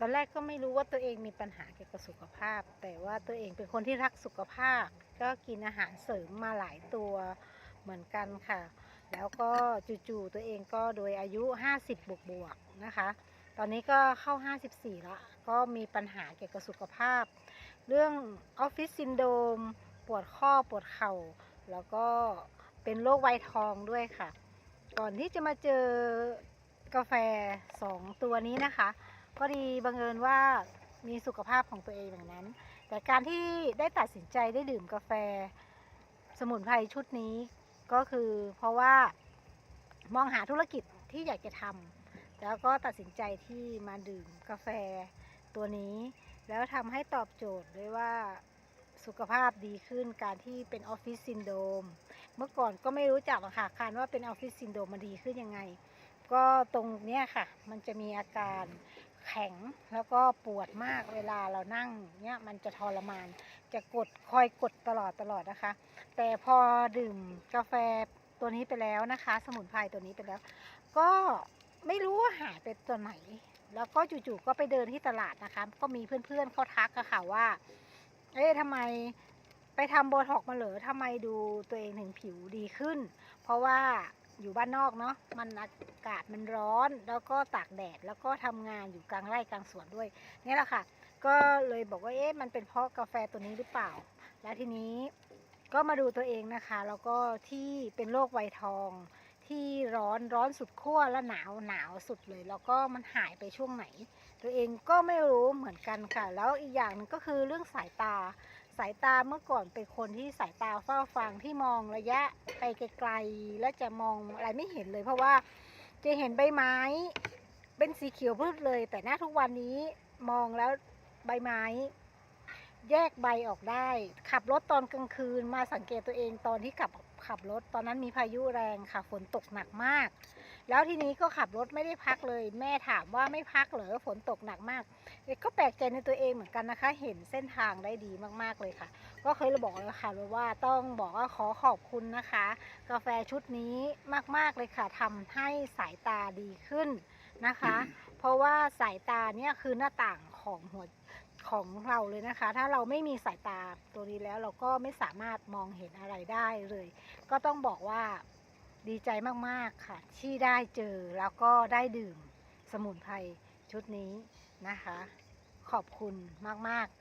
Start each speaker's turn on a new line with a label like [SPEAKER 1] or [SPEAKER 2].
[SPEAKER 1] ตอนแรกก็ไม่รู้ว่าตัวเองมีปัญหาเกี่ยวกับสุขภาพ แต่ว่าตัวเองเป็นคนที่รักสุขภาพ ก็กินอาหารเสริมมาหลายตัวเหมือนกันค่ะ แล้วก็จู่ๆตัวเองก็โดยอายุ 50 บวกบวกๆนะคะ ตอนนี้ก็เข้า 54แล้วก็มีปัญหาเกี่ยวกับสุขภาพ เรื่องออฟฟิศซินโดรมปวดข้อปวดเข่า แล้วก็เป็นโรคไวทองด้วยค่ะ ก่อนที่จะมาเจอกาแฟ 2 ตัวนี้นะคะ พอดีบังเอิญว่ามีสุขภาพของตัวเองอย่างนั้น แต่การที่ได้ตัดสินใจได้ดื่มกาแฟ สมุนไพรชุดนี้ก็คือเพราะว่ามองหาธุรกิจที่อยากจะทำแล้วก็ตัดสินใจที่มาดื่มกาแฟตัวนี้ แล้วทำให้ตอบโจทย์ด้วยว่าสุขภาพดีขึ้นการที่เป็นออฟฟิศซินโดมเมื่อก่อนก็ไม่รู้จักหรอกค่ะคานว่าเป็นออฟฟิศซินโดมมันดีขึ้นยังไง ก็ตรงเนี้ยค่ะ มันจะมีอาการ ข็งแล้วก็ปวดมากเวลาเรานั่งเนี้ยมันจะทรมาน จะกดคอยกดตลอดตลอดนะคะ แต่พอดื่มกาแฟตัวนี้ไปแล้วนะคะ สมุนไพรตัวนี้ไปแล้ว ก็ไม่รู้ว่าหายไปตัวไหน แล้วก็จู่ๆก็ไปเดินที่ตลาดนะคะ ก็มีเพื่อนๆเขาทักอะค่ะว่า เอ๊ะทำไมไปทำโบท็อกมาเหรอทำไมดูตัวเองถึงผิวดีขึ้น เพราะว่า อยู่บ้านนอกเนาะมันอากาศมันร้อนแล้วก็ตากแดดแล้วก็ทำงานอยู่กลางไร่กลางสวนด้วยนี่แหละค่ะ ก็เลยบอกว่าเอ๊ะมันเป็นเพราะกาแฟตัวนี้หรือเปล่า แล้วทีนี้ก็มาดูตัวเองนะคะ แล้วก็ที่เป็นโรคไวทอง ที่ร้อนร้อนสุดขั้วและหนาวหนาวสุดเลย แล้วก็มันหายไปช่วงไหน ตัวเองก็ไม่รู้เหมือนกันค่ะ แล้วอีกอย่างหนึงก็คือเรื่องสายตา สายตาเมื่อก่อนเป็นคนที่สายตาเฝ้าฟังที่มองระยะไปไกลๆและจะมองอะไรไม่เห็นเลย เพราะว่าจะเห็นใบไม้ เป็นสีเขียวพืชเลย แต่หน้าทุกวันนี้มองแล้วใบไม้ แยกใบออกได้ ขับรถตอนกลางคืนมาสังเกตตัวเองตอนที่ขับขับรถตอนนั้นมีพายุแรงค่ะฝนตกหนักมาก แล้วทีนี้ก็ขับรถไม่ได้พักเลย แม่ถามว่าไม่พักเหรอฝนตกหนักมากเอ๊ะก็แปลกใจในตัวเองเหมือนกันนะคะ เห็นเส้นทางได้ดีมากๆเลยค่ะ ก็เคยเราบอกแล้วค่ะว่าต้องบอกว่าขอขอบคุณนะคะ กาแฟชุดนี้มากๆเลยค่ะทำให้สายตาดีขึ้นนะคะ เพราะว่าสายตาเนี่ยคือหน้าต่างของหัวของเราเลยนะคะ ถ้าเราไม่มีสายตาตัวนี้แล้วเราก็ไม่สามารถมองเห็นอะไรได้เลย ก็ต้องบอกว่า ดีใจมากๆค่ะ ที่ได้เจอแล้วก็ได้ดื่มสมุนไพรชุดนี้นะคะ ขอบคุณมาก ๆ